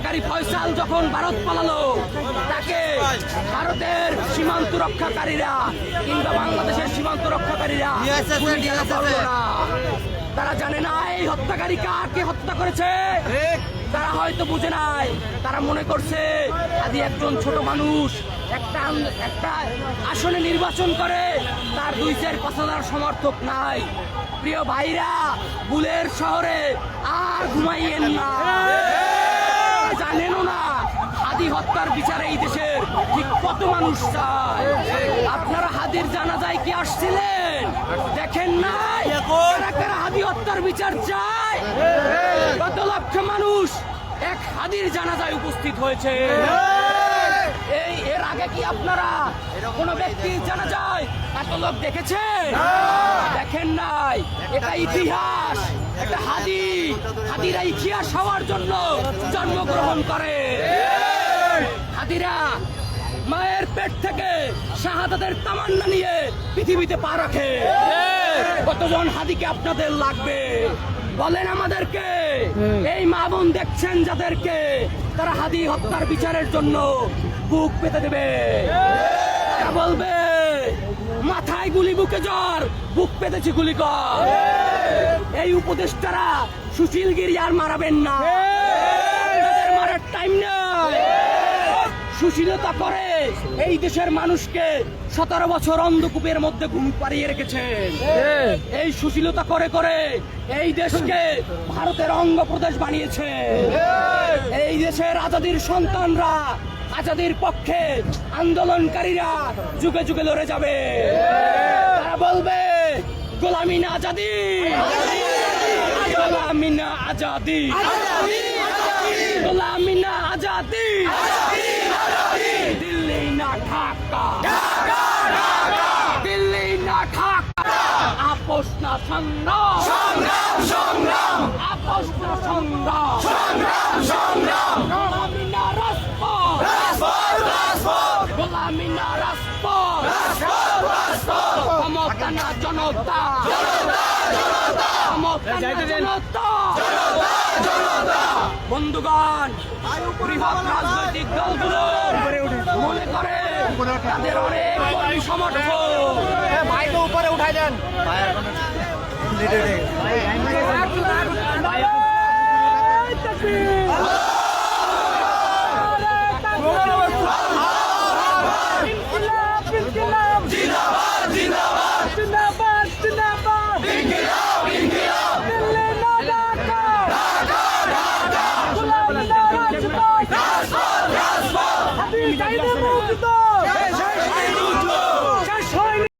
হত্যাকারী ফয়সাল যখন ভারত পালালো তাকে ভারতের সীমান্ত রক্ষাকারীরা কিংবা বাংলাদেশের সীমান্ত রক্ষাকারীরা। তারা জানে না এই হত্যাকারী কাকে হত্যা করেছে। তারা হয়তো বুঝে নাই। তারা মনে করছে আদি একজন ছোট মানুষ একটা একটা আসনে নির্বাচন করে তার দুই চার পাঁচ হাজার সমর্থক নাই। প্রিয় ভাইরা বুলের শহরে আর ঘুমাইয়েন না। জানেনও না হাদি হত্যার বিচারে এই দেশের। ঠিক কত মানুষ চায়? আপনারা হাদির জানা যায় কি আসছিলেন? দেখেন নাই? কারা কারা হাদি হত্যার বিচার চায়? কত লক্ষ মানুষ এক হাদির জানাজায় উপস্থিত হয়েছে। এই এর আগে কি আপনারা কোন ব্যক্তি জানা যায় এত লোক দেখেছেন? দেখেন নাই? এটা ইতিহাস। এটা হাদি, হাদিরা ইতিহাস হওয়ার জন্য জন্মগ্রহণ করে। হাদিরা মায়ের পেট থেকে শাহাদাতের তামান্না নিয়ে পৃথিবীতে পা রাখে। কতজন হাদিকে আপনাদের লাগবে? বলেন আমাদেরকে। এই মা বোন দেখছেন যাদেরকে, তারা হাদি হত্যার বিচারের জন্য বুক পেতে দেবে। বলবে, মাথায় গুলি, বুকে জ্বর, বুক পেতেছি গুলি কর। এই উপদেষ্টারা সুশীলগিরি আর মারাবেন না। মারার টাইম নেই। সুশীলতা করে এই দেশের মানুষকে সতেরো বছর অন্ধকূপের মধ্যে ঘুম পাড়িয়ে রেখেছেন। এই সুশীলতা করে করে এই দেশকে ভারতের অঙ্গ প্রদেশ বানিয়েছে। এই দেশের আজাদির সন্তানরা আজাদির পক্ষে আন্দোলনকারীরা যুগে যুগে লড়ে যাবে। তারা বলবে গোলামি না আজাদি। গোলামি না আজাদি। গোলামি না আজাদি। দিল্লি না ঢাকা। দিল্লি না ঢাকা। আপোষ না সংগ্রাম। আপোষ না সংগ্রাম। গোলামি না রাজপথ। গোলামি না রাজপথ। ক্ষমতা না জনতা ক্ষমতা না জনতা বন্ধুগণ বৃহৎ রাজনৈতিক দলগুলো মনে করে তাদের অনেক সমর্থক উপরে উঠাই দেন Happy Day,